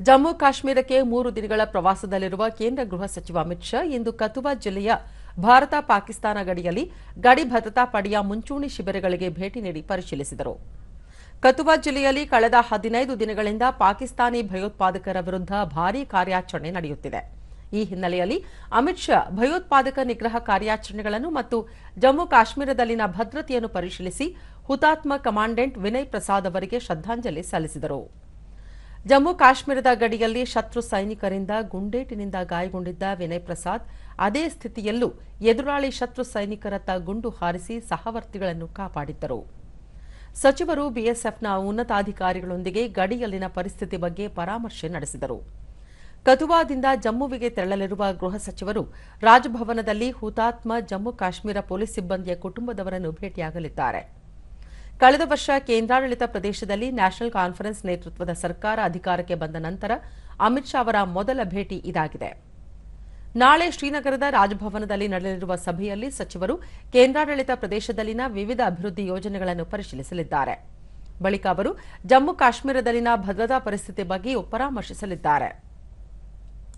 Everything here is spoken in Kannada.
ಜಮ್ಮು ಕಾಶ್ಮೀರಕ್ಕೆ ಮೂರು ದಿನಗಳ ಪ್ರವಾಸದಲ್ಲಿರುವ ಕೇಂದ್ರ ಗೃಹ ಸಚಿವ ಅಮಿತ್ ಶಾ ಇಂದು ಕತುವಾ ಜಿಲ್ಲೆಯ ಭಾರತ ಪಾಕಿಸ್ತಾನ ಗಡಿಯಲ್ಲಿ ಗಡಿ ಭದ್ರತಾ ಪಡೆಯ ಮುಂಚೂಣಿ ಶಿಬಿರಗಳಿಗೆ ಭೇಟಿ ನೀಡಿ ಪರಿಶೀಲಿಸಿದರು. ಕತುವಾ ಜಿಲ್ಲೆಯಲ್ಲಿ ಕಳೆದ ಹದಿನೈದು ದಿನಗಳಿಂದ ಪಾಕಿಸ್ತಾನಿ ಭಯೋತ್ಪಾದಕರ ವಿರುದ್ಧ ಭಾರೀ ಕಾರ್ಯಾಚರಣೆ ನಡೆಯುತ್ತಿದೆ. ಈ ಹಿನ್ನೆಲೆಯಲ್ಲಿ ಅಮಿತ್ ಶಾ ಭಯೋತ್ಪಾದಕ ನಿಗ್ರಹ ಕಾರ್ಯಾಚರಣೆಗಳನ್ನು ಮತ್ತು ಜಮ್ಮು ಕಾಶ್ಮೀರದಲ್ಲಿನ ಭದ್ರತೆಯನ್ನು ಪರಿಶೀಲಿಸಿ ಹುತಾತ್ಮ ಕಮಾಂಡೆಂಟ್ ವಿನಯ್ ಪ್ರಸಾದ್ ಅವರಿಗೆ ಶ್ರದ್ದಾಂಜಲಿ ಸಲ್ಲಿಸಿದರು. ಜಮ್ಮು ಕಾಶ್ಮೀರದ ಗಡಿಯಲ್ಲಿ ಶತ್ರು ಸೈನಿಕರಿಂದ ಗುಂಡೇಟಿನಿಂದ ಗಾಯಗೊಂಡಿದ್ದ ವಿನಯ್ ಪ್ರಸಾದ್, ಅದೇ ಸ್ಥಿತಿಯಲ್ಲೂ ಎದುರಾಳಿ ಶತ್ರು ಸೈನಿಕರತ್ತ ಗುಂಡು ಹಾರಿಸಿ ಸಹವರ್ತಿಗಳನ್ನು ಕಾಪಾಡಿದ್ದರು. ಸಚಿವರು ಬಿಎಸ್ಎಫ್ನ ಉನ್ನತಾಧಿಕಾರಿಗಳೊಂದಿಗೆ ಗಡಿಯಲ್ಲಿನ ಪರಿಸ್ಥಿತಿ ಬಗ್ಗೆ ಪರಾಮರ್ಶೆ ನಡೆಸಿದರು. ಕತುವಾದಿಂದ ಜಮ್ಮುವಿಗೆ ತೆರಳಲಿರುವ ಗೃಹ ಸಚಿವರು ರಾಜಭವನದಲ್ಲಿ ಹುತಾತ್ಮ ಜಮ್ಮು ಕಾಶ್ಮೀರ ಪೊಲೀಸ್ ಸಿಬ್ಬಂದಿಯ ಕುಟುಂಬದವರನ್ನು ಭೇಟಿಯಾಗಲಿದ್ದಾರೆ. ಕಳೆದ ವರ್ಷ ಕೇಂದ್ರಾಡಳಿತ ಪ್ರದೇಶದಲ್ಲಿ ನ್ಯಾಷನಲ್ ಕಾನ್ಫರೆನ್ಸ್ ನೇತೃತ್ವದ ಸರ್ಕಾರ ಅಧಿಕಾರಕ್ಕೆ ಬಂದ ನಂತರ ಅಮಿತ್ ಶಾ ಅವರ ಮೊದಲ ಭೇಟಿ ಇದಾಗಿದೆ. ನಾಳೆ ಶ್ರೀನಗರದ ರಾಜಭವನದಲ್ಲಿ ನಡೆಯಲಿರುವ ಸಭೆಯಲ್ಲಿ ಸಚಿವರು ಕೇಂದ್ರಾಡಳಿತ ಪ್ರದೇಶದಲ್ಲಿನ ವಿವಿಧ ಅಭಿವೃದ್ಧಿ ಯೋಜನೆಗಳನ್ನು ಪರಿಶೀಲಿಸಲಿದ್ದಾರೆ. ಬಳಿಕ ಅವರು ಜಮ್ಮು ಕಾಶ್ಮೀರದಲ್ಲಿನ ಭದ್ರತಾ ಪರಿಸ್ಥಿತಿ ಬಗ್ಗೆಯೂ ಪರಾಮರ್ಶಿಸಲಿದ್ದಾರೆ.